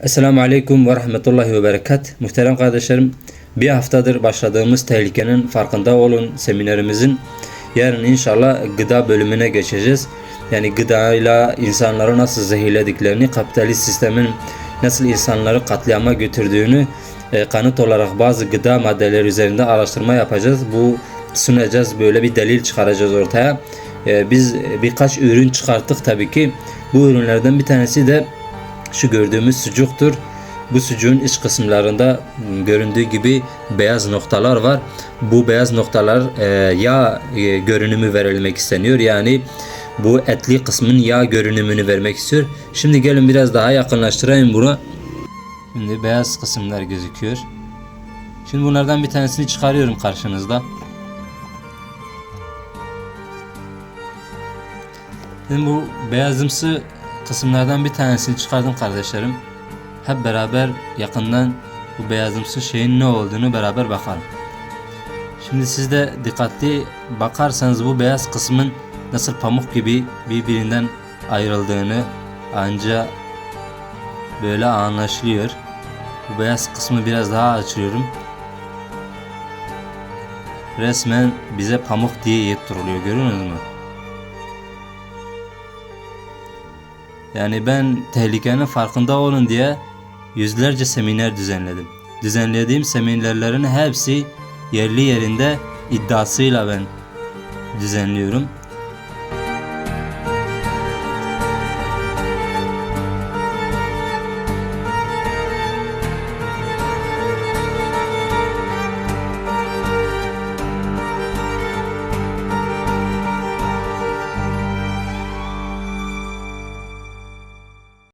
Esselamu Aleyküm ve Rahmetullahi ve Berekat. Muhterem kardeşlerim, bir haftadır başladığımız tehlikenin farkında olun seminerimizin yarın inşallah gıda bölümüne geçeceğiz. Yani gıdayla insanları nasıl zehirlediklerini, kapitalist sistemin nasıl insanları katliama götürdüğünü e, kanıt olarak bazı gıda maddeleri üzerinde araştırma yapacağız. Bu sunacağız, böyle bir delil çıkaracağız ortaya. E, biz birkaç ürün çıkarttık tabii ki. Bu ürünlerden bir tanesi de şu gördüğümüz sucuktur. Bu sucuğun iç kısımlarında göründüğü gibi beyaz noktalar var. Bu beyaz noktalar e, yağ e, görünümü verilmek isteniyor. Yani bu etli kısmın yağ görünümünü vermek istiyor. Şimdi gelin biraz daha yakınlaştırayım bunu. Şimdi beyaz kısımlar gözüküyor. Şimdi bunlardan bir tanesini çıkarıyorum karşınızda. Şimdi bu beyazımsı kısımlardan bir tanesini çıkardım kardeşlerim. Hep beraber yakından bu beyazımsı şeyin ne olduğunu beraber bakalım. Şimdi siz de dikkatli bakarsanız bu beyaz kısmın nasıl pamuk gibi birbirinden ayrıldığını anca böyle anlaşılıyor. Bu beyaz kısmı biraz daha açıyorum. Resmen bize pamuk diye yettiriliyor görüyorsunuz mu? Yani ben tehlikenin farkında olun diye yüzlerce seminer düzenledim. Düzenlediğim seminerlerin hepsi yerli yerinde iddiasıyla ben düzenliyorum.